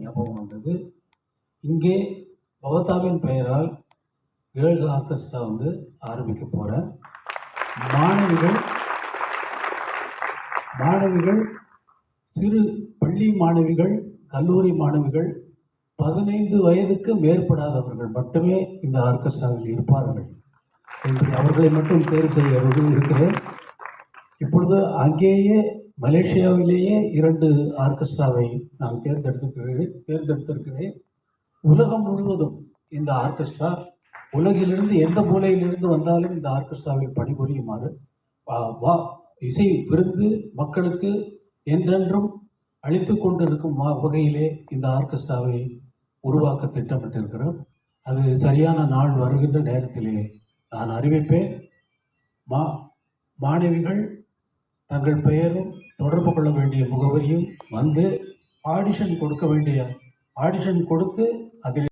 ஞாபகம் வந்தது. இங்கே பவதாவின் பெயரால் கேர்ள்ஸ் ஆர்கெஸ்ட்ரா வந்து ஆரம்பிக்க போகிறேன் மாணவிகள் மாணவிகள் சிறு பள்ளி மாணவிகள் கல்லூரி மாணவிகள் பதினைந்து வயதுக்கு மேற்படாதவர்கள் மட்டுமே இந்த ஆர்கெஸ்ட்ராவில் இருப்பார்கள் என்று அவர்களை மட்டும் தேர்வு செய்ய இருக்கிறேன் இப்பொழுது அங்கேயே மலேசியாவிலேயே இரண்டு ஆர்கெஸ்ட்ராவை நான் தேர்ந்தெடுத்திருக்கிறேன் தேர்ந்தெடுத்திருக்கிறேன். உலகம் முழுவதும் இந்த ஆர்கெஸ்ட்ரா உலகிலிருந்து எந்த மூலையிலிருந்து வந்தாலும் இந்த ஆர்கெஸ்ட்ராவில் பணிபுரியுமாறு வா- வா இசை விருந்து மக்களுக்கு என்றென்றும் அளித்து கொண்டிருக்கும் வகையிலே இந்த ஆர்கெஸ்ட்ராவை உருவாக்க திட்டமிட்டிருக்கிறோம். அது சரியான நாள் வருகின்ற நேரத்திலே நான் அறிவிப்பேன். மா மாணவிகள் தங்கள் பெயரும் தொடர்பு கொள்ள வேண்டிய முகவரியும் வந்து ஆடிஷன் கொடுக்க வேண்டிய ஆடிஷன் கொடுத்து அதில்